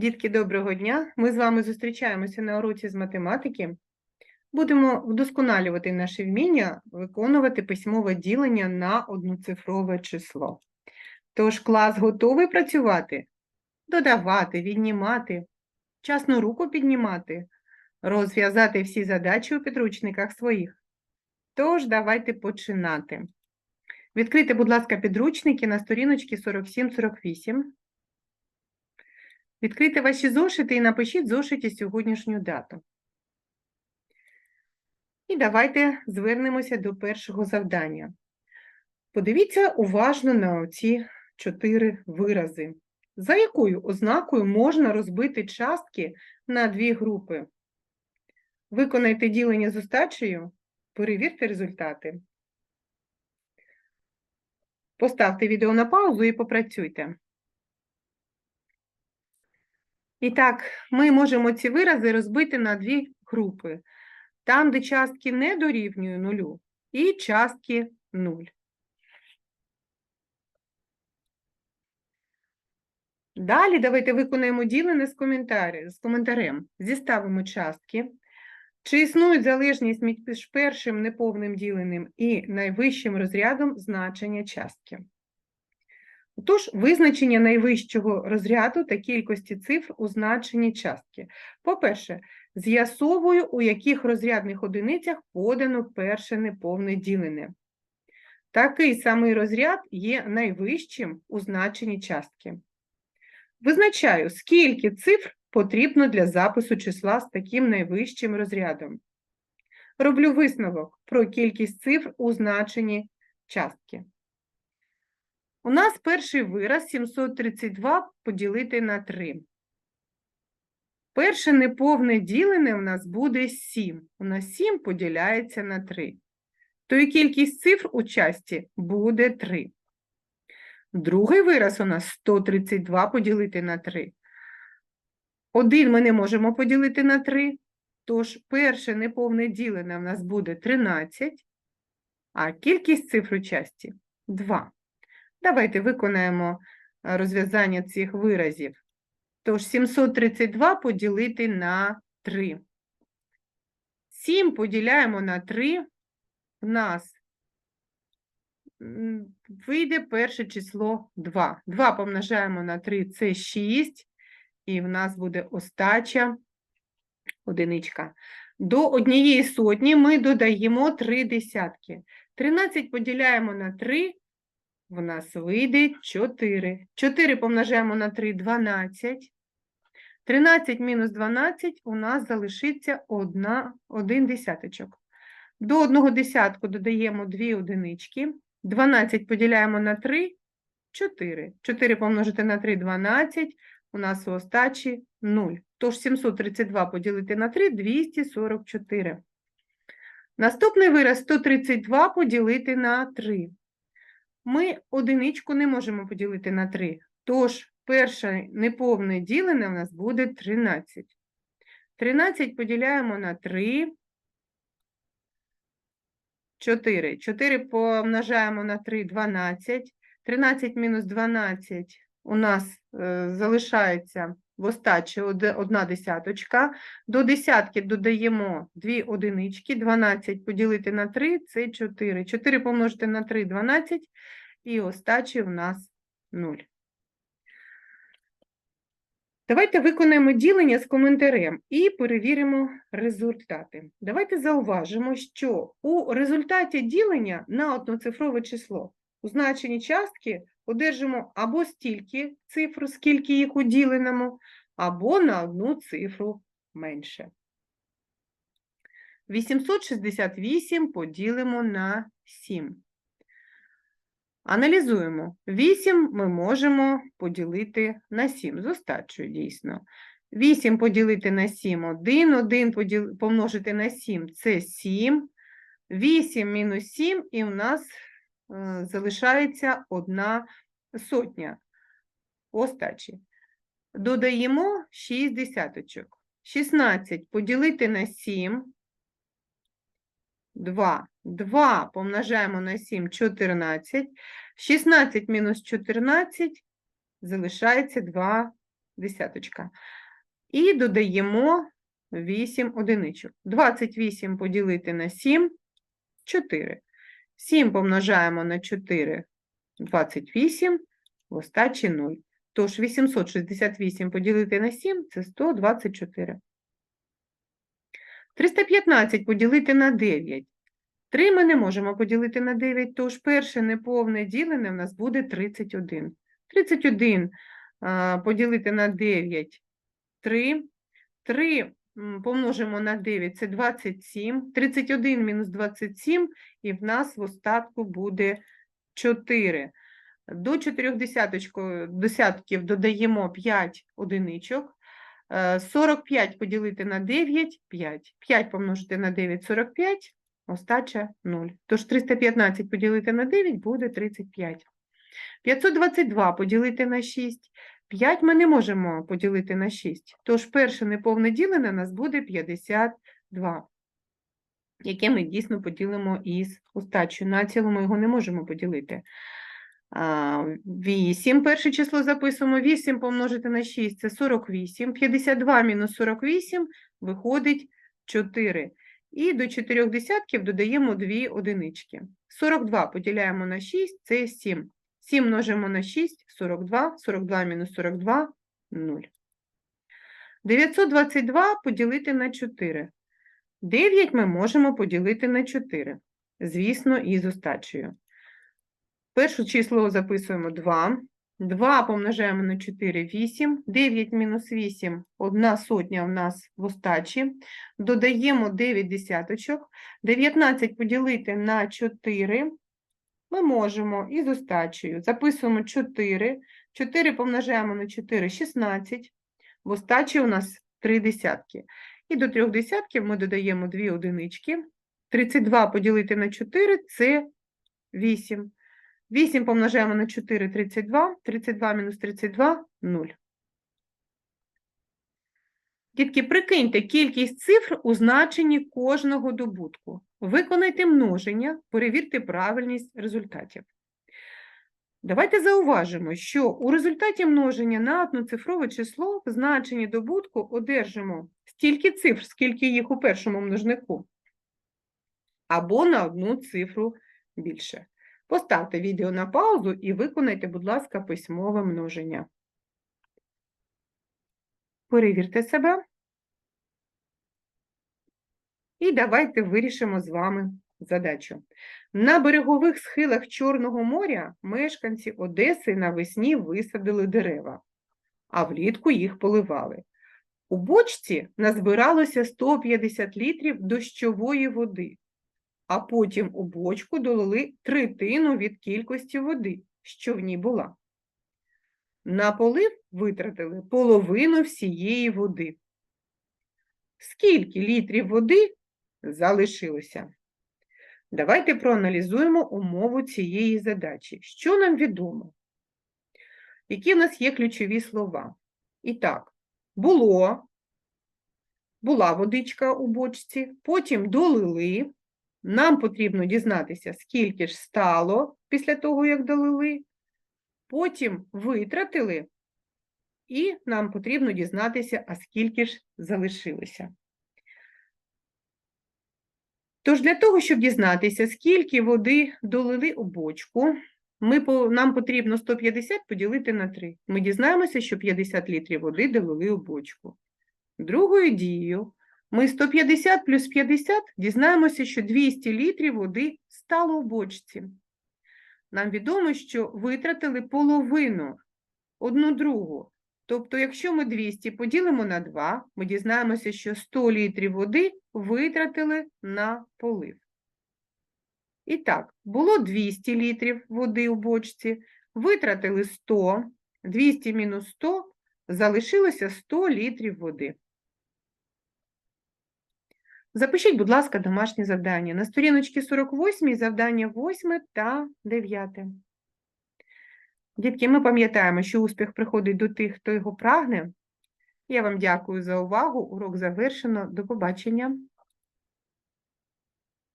Дітки, доброго дня! Ми з вами зустрічаємося на уроці з математики. Будемо вдосконалювати наше вміння виконувати письмове ділення на одноцифрове число. Тож клас готовий працювати, додавати, віднімати, часну руку піднімати, розв'язати всі задачі у підручниках своїх. Тож давайте починати. Відкрийте, будь ласка, підручники на сторіночці 47-48. Відкрийте ваші зошити і напишіть зошиті сьогоднішню дату. І давайте звернемося до першого завдання. Подивіться уважно на ці чотири вирази. За якою ознакою можна розбити частки на дві групи? Виконайте ділення з остачею, перевірте результати. Поставте відео на паузу і попрацюйте. І так, ми можемо ці вирази розбити на дві групи. Там, де частки не дорівнює нулю, і частки 0. Далі давайте виконаємо ділене з, з коментарем. Зіставимо частки. Чи існує залежність між першим неповним діленим і найвищим розрядом значення частки? Тож, визначення найвищого розряду та кількості цифр у значенні частки. По-перше, з'ясовую, у яких розрядних одиницях подано перше неповне ділене. Такий самий розряд є найвищим у значенні частки. Визначаю, скільки цифр потрібно для запису числа з таким найвищим розрядом. Роблю висновок про кількість цифр у значенні частки. У нас перший вираз 732 поділити на 3. Перше неповне ділене у нас буде 7. У нас 7 поділяється на 3. То і кількість цифр у часті буде 3. Другий вираз у нас 132 поділити на 3. Один ми не можемо поділити на 3. Тож перше неповне ділене у нас буде 13, а кількість цифр у часті 2. Давайте виконаємо е, розв'язання цих виразів. Тож 732 поділити на 3. 7 поділяємо на 3. В нас вийде перше число 2. 2 помножаємо на 3 – це 6. І в нас буде остача одиничка. До однієї сотні ми додаємо 3 десятки. 13 поділяємо на 3 в нас вийде 4. 4 помножаємо на 3 – 12. 13 мінус 12 у нас залишиться 1, 1 десяточок. До одного десятку додаємо 2 одинички. 12 поділяємо на 3 – 4. 4 помножити на 3 – 12. У нас у остачі 0. Тож 732 поділити на 3 – 244. Наступний вираз 132 поділити на 3 ми одиничку не можемо поділити на 3. Тож перше неповне ділене у нас буде 13. 13 поділяємо на 3. 4. 4 помножаємо на 3 – 12. 13 мінус 12 у нас залишається в остачі одна десяточка. До десятки додаємо 2 одинички. 12 поділити на 3 – це 4. 4 помножити на 3 – 12. І остачі в нас 0. Давайте виконаємо ділення з коментарем і перевіримо результати. Давайте зауважимо, що у результаті ділення на одноцифрове число у значенні частки одержимо або стільки цифр, скільки їх у діленому, або на одну цифру менше. 868 поділимо на 7. Аналізуємо. 8 ми можемо поділити на 7. З остачою, дійсно. 8 поділити на 7 – 1, 1 поділ... помножити на 7 – це 7. 8 мінус 7 і в нас е, залишається одна сотня остачі. Додаємо 6 десяточок. 16 поділити на 7 – 2. 2 помножаємо на 7 – 14. 16 мінус 14 залишається 2 десяточка. І додаємо 8 одиничок. 28 поділити на 7 – 4. 7 помножаємо на 4 – 28, в остачі 0. Тож 868 поділити на 7 – це 124. 315 поділити на 9. 3 ми не можемо поділити на 9, тож перше неповне ділене в нас буде 31. 31 а, поділити на 9 – 3. 3 помножимо на 9 – це 27. 31 мінус 27, і в нас в остатку буде 4. До 4 десяточко- десятків додаємо 5 одиничок. Е, 45 поділити на 9 – 5. 5 помножити на 9 – 45, остача 0. Тож 315 поділити на 9 буде 35. 522 поділити на 6. 5 ми не можемо поділити на 6. Тож перше неповне ділене нас буде 52, яке ми дійсно поділимо із остачею. На цілому його не можемо поділити. 8, перше число записуємо, 8 помножити на 6 – це 48, 52 мінус 48 виходить 4. І до 4 десятків додаємо 2 одинички. 42 поділяємо на 6 – це 7. 7 множимо на 6 – 42, 42 мінус 42 – 0. 922 поділити на 4. 9 ми можемо поділити на 4, звісно, із остачею. Перше число записуємо 2. 2 помножаємо на 4 – 8. 9 мінус 8 – 1 сотня у нас в остачі. Додаємо 9 десяточок. 19 поділити на 4 ми можемо із остачею. Записуємо 4. 4 помножаємо на 4 – 16. В остачі у нас 3 десятки. І до 3 десятків ми додаємо 2 одинички. 32 поділити на 4 – це 8. 8 помножаємо на 4 – 32. 32 мінус 32 – 0. Дітки, прикиньте кількість цифр у значенні кожного добутку. Виконайте множення, перевірте правильність результатів. Давайте зауважимо, що у результаті множення на одноцифрове число в значенні добутку одержимо стільки цифр, скільки їх у першому множнику, або на одну цифру більше. Поставте відео на паузу і виконайте, будь ласка, письмове множення. Перевірте себе. І давайте вирішимо з вами задачу. На берегових схилах Чорного моря мешканці Одеси навесні висадили дерева, а влітку їх поливали. У бочці назбиралося 150 літрів дощової води, а потім у бочку долили третину від кількості води, що в ній була. На полив витратили половину всієї води. Скільки літрів води залишилося? Давайте проаналізуємо умову цієї задачі. Що нам відомо? Які в нас є ключові слова? І так, було, була водичка у бочці, потім долили. Нам потрібно дізнатися, скільки ж стало після того, як долили. Потім витратили, і нам потрібно дізнатися, а скільки ж залишилося. Тож для того, щоб дізнатися, скільки води долили у бочку, ми, нам потрібно 150 поділити на 3. Ми дізнаємося, що 50 літрів води долили у бочку. Другою дією ми 150 плюс 50 дізнаємося, що 200 літрів води стало у бочці. Нам відомо, що витратили половину, одну другу. Тобто, якщо ми 200 поділимо на 2, ми дізнаємося, що 100 літрів води витратили на полив. І так, було 200 літрів води у бочці, витратили 100, 200 мінус 100, залишилося 100 літрів води. Запишіть, будь ласка, домашнє завдання. На сторіночці 48 завдання 8 та 9. Дітки, ми пам'ятаємо, що успіх приходить до тих, хто його прагне. Я вам дякую за увагу. Урок завершено. До побачення.